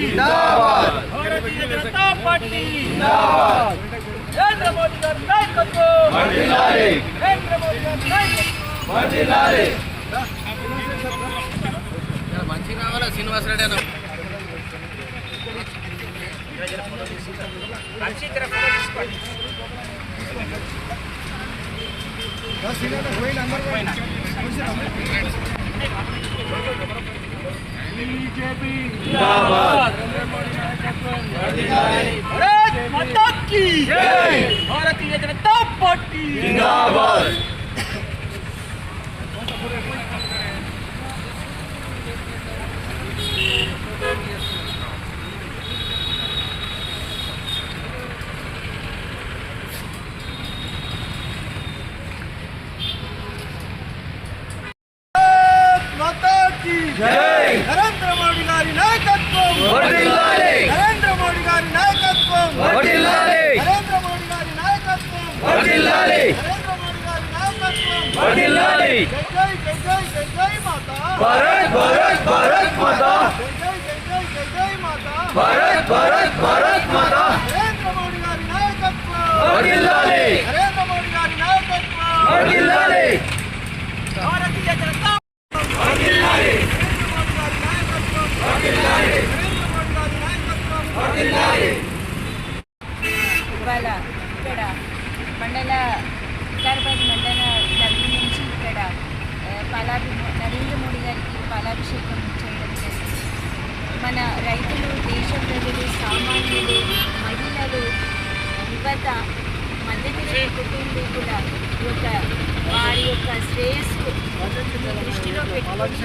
భారతీయ Janata party Narendra Modi గారి నాయకత్వం. నరేంద్ర మోడీ గారి నాయకత్వం. మంచిగా కావాలా శ్రీనివాసరెడ్డి అన్న బీజేపీ భారత్ మాతా కీ భారతీయ జనతా పార్టీ భారత్ మాతా కీ నరేంద్ర మోడీ గారి నాయకత్వం నరేంద్ర మోడీ గారి నాయకత్వం. నరేంద్ర మోడీ గారి నాయకత్వం. నరేంద్ర మోడీ గారి నాయకత్వం. జై జై జై జై జై జై మాతా. భారత్ భారత్ భారత్ మాతా. జై జై జై జై జై మాతా. భారత్ భారత్ భారత్ మాతా. నరేంద్ర మోడీ గారి నాయకత్వం. నరేంద్ర మోడీ గారి నాయకత్వం. గారికి చేయడం జరిగింది. మన రైతులు దేశ ప్రజలు సామాన్యులు మహిళలు యువత మధ్యతరగతి కుటుంబీకుల యొక్క వారి యొక్క శ్రేయస్సు దృష్టిలో పెట్టుకొని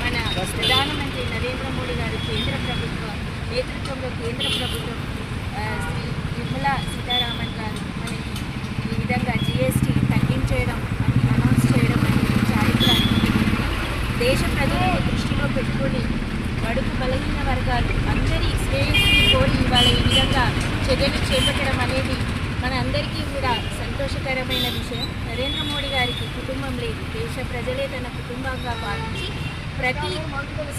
మన ప్రధానమంత్రి నరేంద్ర మోడీ గారు కేంద్ర ప్రభుత్వం నేతృత్వంలో కేంద్ర ప్రభుత్వం శ్రీ నిర్మలా సీతారామన్ గారు మనకి ఈ విధంగా జిఎస్టీ తగ్గించేయడం అని అనౌన్స్ చేయడం అనేది చారిత్రాత్మకమైనది దేశ ప్రజలను దృష్టిలో బడుగు బలహీన వర్గాలు అందరి శ్రేయస్సుని కోరి ఇవాళ ఈ విధంగా చర్యలు చేపట్టడం అనేది మన అందరికీ కూడా సంతోషకరమైన విషయం. నరేంద్ర మోడీ గారికి కుటుంబం లేదు. దేశ ప్రజలే తన కుటుంబంగా భావించి ప్రతి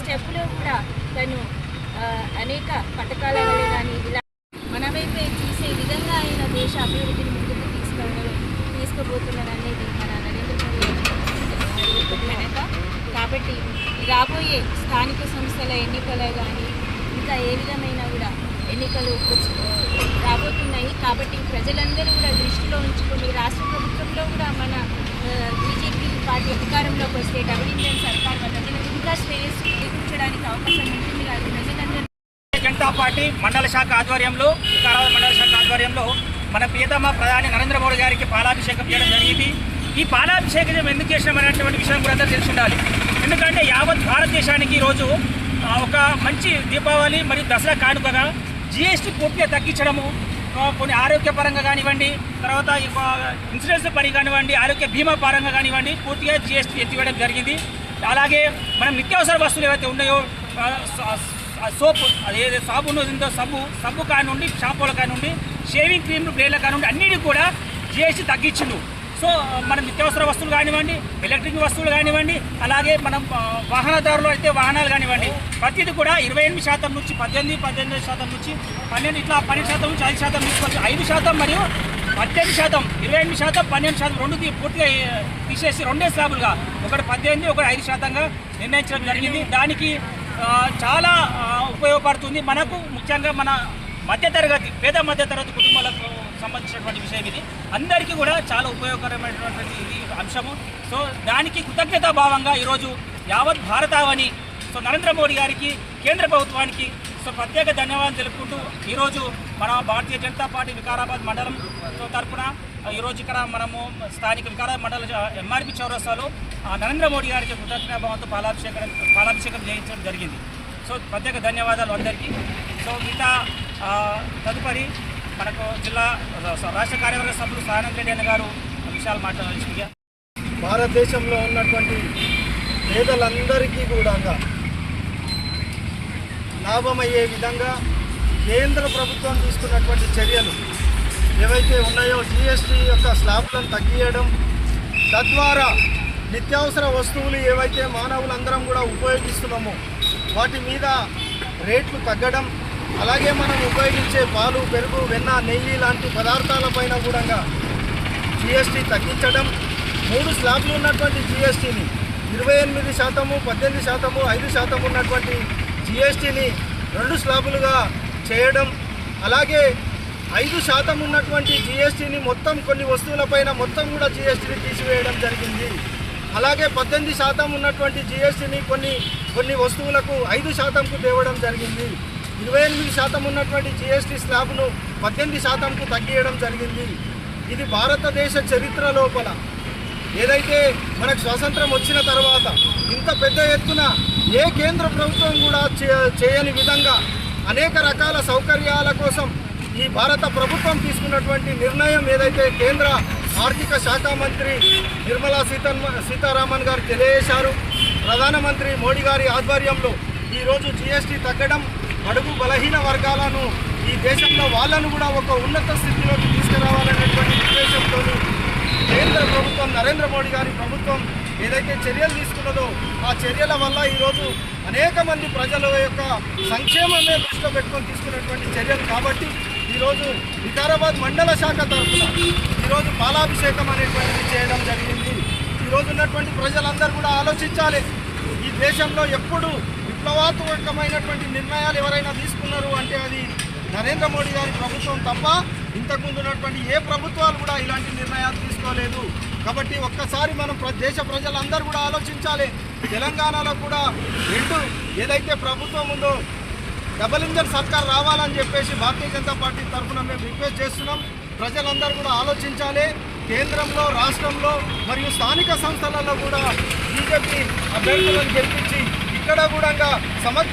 స్టెప్లో కూడా తను అనేక పథకాల వల్ల కానీ ఇలా మన వైపే చూసే విధంగా ఆయన దేశ అభివృద్ధిని ముందుకు తీసుకెళ్ళడం తీసుకుపోతున్నారు అనేది మన ఘనత కాబట్టి రాబోయే స్థానిక సంస్థల ఎన్నికలు కానీ ఇంకా ఏ విధమైన కూడా ఎన్నికలు రాబోతున్నాయి. కాబట్టి ప్రజలందరూ కూడా దృష్టిలో ఉంచుకొని రాష్ట్ర ప్రభుత్వంలో కూడా మన బీజేపీ పార్టీ అధికారంలోకి వస్తే డబుల్ ఇంజన్ సర్కార్ ప్రజలకు ఇంకా శ్రేయస్సు చేకూర్చడానికి అవకాశం ఉంటుంది. కాదు ప్రజలందరూ జనతా పార్టీ మండల శాఖ ఆధ్వర్యంలో వికారాబాద్ మండల శాఖ ఆధ్వర్యంలో మన ప్రియతమ ప్రధాని నరేంద్ర మోడీ గారికి పాలాభిషేకం చేయడం జరిగింది. ఈ పాలాభిషేకం ఎందుకు చేసినాం అనేటువంటి విషయం కూడా అందరూ తెలిసి ఉండాలి ఎందుకంటే యావత్ భారతదేశానికి ఈరోజు ఒక మంచి దీపావళి మరియు దసరా కానుకగా జిఎస్టీ పూర్తిగా తగ్గించడము కొన్ని ఆరోగ్యపరంగా కానివ్వండి తర్వాత ఇన్సూరెన్స్ పని కానివ్వండి ఆరోగ్య బీమా పరంగా కానివ్వండి పూర్తిగా జిఎస్టీ ఎత్తివేయడం జరిగింది. అలాగే మనం నిత్యావసర వస్తువులు ఏవైతే ఉన్నాయో సోపు స- ఆ సోప్ అదేదో సబ్బు సబ్బు కానుండి షాంపూల కానుండి షేవింగ్ క్రీమ్లు బ్లేడ్ల కానుండి అన్నిటికి కూడా జిఎస్టీ తగ్గించిండు. సో మనం నిత్యావసర వస్తువులు కానివ్వండి ఎలక్ట్రిక్ వస్తువులు కానివ్వండి అలాగే మనం వాహనదారులు అయితే వాహనాలు కానివ్వండి ప్రతిదీ కూడా ఇరవై ఎనిమిది శాతం నుంచి పద్దెనిమిది పద్దెనిమిది శాతం నుంచి పన్నెండు ఇట్లా పన్నెండు శాతం నుంచి ఐదు శాతం తీసుకోవచ్చు ఐదు శాతం మరియు పద్దెనిమిది శాతం ఇరవై ఎనిమిది శాతం పన్నెండు శాతం రెండు పూర్తిగా తీసేసి రెండే స్లాబులుగా ఒకటి పద్దెనిమిది ఒకటి ఐదు శాతంగా నిర్ణయించడం జరిగింది. దానికి చాలా ఉపయోగపడుతుంది. మనకు ముఖ్యంగా మన మధ్యతరగతి పేద మధ్యతరగతి కుటుంబాలకు సంబంధించినటువంటి విషయం ఇది. అందరికీ కూడా చాలా ఉపయోగకరమైనటువంటి ఇది అంశము. సో దానికి కృతజ్ఞతా భావంగా ఈరోజు యావత్ భారతావని సో నరేంద్ర మోడీ గారికి కేంద్ర ప్రభుత్వానికి సో ప్రత్యేక ధన్యవాదాలు తెలుపుకుంటూ ఈరోజు మన భారతీయ జనతా పార్టీ వికారాబాద్ మండలం సో తరఫున ఈరోజు ఇక్కడ మనము స్థానిక వికారాబాద్ మండల ఎంఆర్పి చౌరస్తాలో నరేంద్ర మోడీ గారికి కృతజ్ఞతా భావంతో పాలాభిషేకం పాలాభిషేకం చేయించడం జరిగింది. సో ప్రత్యేక ధన్యవాదాలు అందరికీ. సో మిగతా తదుపరి మనకు జిల్లా రాష్ట్ర కార్యవర్గ సభ్యులు సాయనం రెడ్డి గారు విషయాలు మాట్లాడాల్సిందిగా భారతదేశంలో ఉన్నటువంటి పేదలందరికీ కూడా లాభమయ్యే విధంగా కేంద్ర ప్రభుత్వం తీసుకున్నటువంటి చర్యలు ఏవైతే ఉన్నాయో జిఎస్టీ యొక్క స్లాబ్లను తగ్గియడం తద్వారా నిత్యావసర వస్తువులు ఏవైతే మానవులందరం కూడా ఉపయోగిస్తున్నామో వాటి మీద రేట్లు తగ్గడం అలాగే మనం ఉపయోగించే పాలు పెరుగు వెన్న నెయ్యి లాంటి పదార్థాలపైన కూడా జిఎస్టీ తగ్గించడం మూడు స్లాబ్లు ఉన్నటువంటి జిఎస్టీని ఇరవై ఎనిమిది శాతము పద్దెనిమిది శాతము ఐదు శాతం ఉన్నటువంటి జిఎస్టీని రెండు స్లాబులుగా చేయడం అలాగే ఐదు శాతం ఉన్నటువంటి జిఎస్టీని మొత్తం కొన్ని వస్తువులపైన మొత్తం కూడా జిఎస్టీని తీసివేయడం జరిగింది. అలాగే పద్దెనిమిది శాతం ఉన్నటువంటి జిఎస్టీని కొన్ని కొన్ని వస్తువులకు ఐదు శాతంకు తేవడం జరిగింది. ఇరవై ఎనిమిది శాతం ఉన్నటువంటి జిఎస్టీ స్లాబ్ను పద్దెనిమిది శాతంకు తగ్గియడం జరిగింది. ఇది భారతదేశ చరిత్ర లోపల. ఏదైతే మనకు స్వాతంత్రం వచ్చిన తర్వాత ఇంత పెద్ద ఎత్తున ఏ కేంద్ర ప్రభుత్వం కూడా చే- చేయని విధంగా అనేక రకాల సౌకర్యాల కోసం ఈ భారత ప్రభుత్వం తీసుకున్నటువంటి నిర్ణయం ఏదైతే కేంద్ర ఆర్థిక శాఖ మంత్రి నిర్మలా సీతన్ సీతారామన్ గారు తెలియజేశారు. ప్రధానమంత్రి మోడీ గారి ఆధ్వర్యంలో ఈరోజు జిఎస్టీ తగ్గడం అడుగు బలహీన వర్గాలను ఈ దేశంలో వాళ్ళను కూడా ఒక ఉన్నత స్థితిలోకి తీసుకురావాలనేటువంటి ఉద్దేశంతో కేంద్ర ప్రభుత్వం నరేంద్ర మోడీ గారి ప్రభుత్వం ఏదైతే చర్యలు తీసుకున్నదో ఆ చర్యల వల్ల ఈరోజు అనేక మంది ప్రజల యొక్క సంక్షేమమే దృష్టిలో పెట్టుకొని తీసుకున్నటువంటి చర్యలు కాబట్టి ఈరోజు వికారాబాద్ మండల శాఖ తరఫున ఈరోజు పాలాభిషేకం అనేటువంటిది చేయడం జరిగింది. ఈరోజు ఉన్నటువంటి ప్రజలందరూ కూడా ఆలోచించాలి. ఈ దేశంలో ఎప్పుడు విప్లవాత్మకమైనటువంటి నిర్ణయాలు ఎవరైనా తీసుకున్నారు అంటే అది నరేంద్ర మోడీ గారి ప్రభుత్వం తప్ప ఇంతకుముందు ఉన్నటువంటి ఏ ప్రభుత్వాలు కూడా ఇలాంటి నిర్ణయాలు తీసుకోలేదు. కాబట్టి ఒక్కసారి మనం ప్ర- దేశ ప్రజలందరూ కూడా ఆలోచించాలి. తెలంగాణలో కూడా రెండు ఏదైతే ప్రభుత్వం ఉందో డబల్ ఇంజన్ సర్కార్ రావాలని చెప్పేసి భారతీయ జనతా పార్టీ తరఫున మేము రిక్వెస్ట్ చేస్తున్నాం. ప్రజలందరూ కూడా ఆలోచించాలి. కేంద్రంలో రాష్ట్రంలో మరియు స్థానిక సంస్థలలో కూడా బీజేపీ అభ్యర్థులను గెలిపించి ఇక్కడ కూడా సమగ్ర